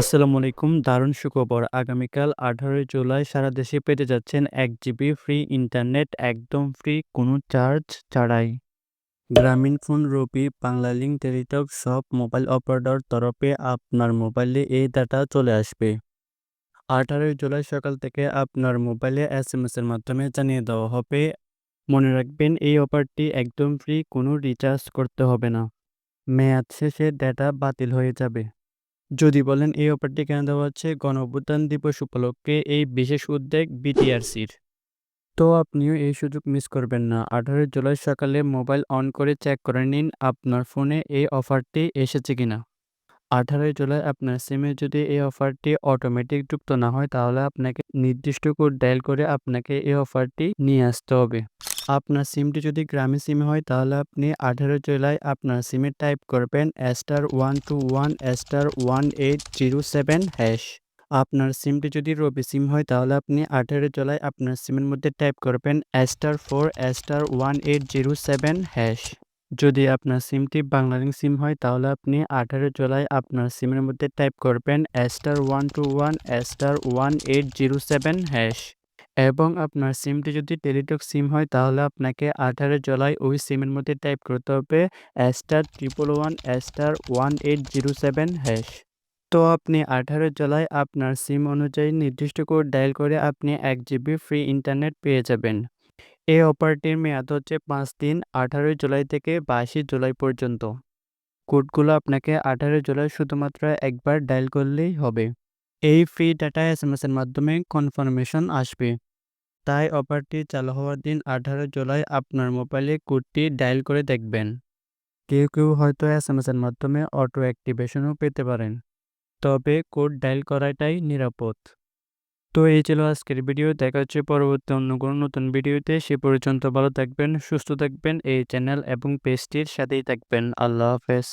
আসসালামু আলাইকুম। দারুণ সুখবর। আগামীকাল আঠারোই জুলাই সারা দেশে পেতে যাচ্ছেন এক জিবি ফ্রি ইন্টারনেট একদম ফ্রি কোনো চার্জ ছাড়াই। গ্রামীণ ফোন রবি বাংলালিংক টেলিটক সব মোবাইল অপারেটর তরফে আপনার মোবাইলে এই ডাটা চলে আসবে। আঠারোই জুলাই সকাল থেকে আপনার মোবাইলে এস এম এর মাধ্যমে জানিয়ে দেওয়া হবে। মনে রাখবেন, এই অফারটি একদম ফ্রি কোনো রিচার্জ করতে হবে না। মেয়াদ শেষে ডেটা বাতিল হয়ে যাবে। যদি বলেন, এই অফারটি কেন দেওয়া হচ্ছে? গণ দিবস উপলক্ষে এই বিশেষ উদ্যোগ বিটিআরসির। তো আপনিও এই সুযোগ মিস করবেন না। আঠারোই জুলাই সকালে মোবাইল অন করে চেক করে নিন, আপনার ফোনে এই অফারটি এসেছে কিনা। আঠারোই জুলাই আপনার সিমে যদি এই অফারটি অটোমেটিক যুক্ত না হয়, তাহলে আপনাকে নির্দিষ্ট কোড ডায়াল করে আপনাকে এই অফারটি নিয়ে আসতে হবে। আপনার সিমটি যদি গ্রামে সিম হয়, তাহলে আপনি আঠারো জুলাই আপনার সিমে টাইপ করবেন star one two one star one eight zero seven hash আপনার সিমটি যদি রবি সিম হয়, তাহলে আপনি আঠারো জুলাই আপনার সিমের মধ্যে টাইপ করবেন star four star one eight zero seven hash যদি আপনার সিমটি বাংলালিংক সিম হয়, তাহলে আপনি আঠারো জুলাই আপনার সিমের মধ্যে টাইপ করবেন star one two one star one eight zero seven hash এবং আপনার সিমটি যদি টেলিটক সিম হয়, তাহলে আপনাকে আঠারো জুলাই ওই সিমের মধ্যে টাইপ করতে হবে star triple one star one eight zero seven hash তো আপনি আঠারো জুলাই আপনার সিম অনুযায়ী নির্দিষ্ট কোড ডায়াল করে আপনি এক জিবি ফ্রি ইন্টারনেট পেয়ে যাবেন। এই অফারটির মেয়াদ হচ্ছে পাঁচ দিন, আঠারোই জুলাই থেকে বাইশে জুলাই পর্যন্ত। কোডগুলো আপনাকে আঠারো জুলাই শুধুমাত্র একবার ডায়াল করলেই হবে। এই ফ্রি ডাটা এস এম এর মাধ্যমে কনফার্মেশন আসবে। তাই অফারটি চালু হওয়ার দিন আঠারো জুলাই আপনার মোবাইলে কোডটি ডায়াল করে দেখবেন। কেউ কেউ হয়তো এস এম এর মাধ্যমে অটো অ্যাক্টিভেশনও পেতে পারেন। তবে কোড ডায়াল করাটাই নিরাপদ। তো এই ছিল আজকের ভিডিও। দেখা হচ্ছে পরবর্তী অন্য কোনো নতুন ভিডিওতে। সে পর্যন্ত ভালো থাকবেন, সুস্থ থাকবেন। এই চ্যানেল এবং পেজটির সাথেই থাকবেন। আল্লাহ হাফেজ।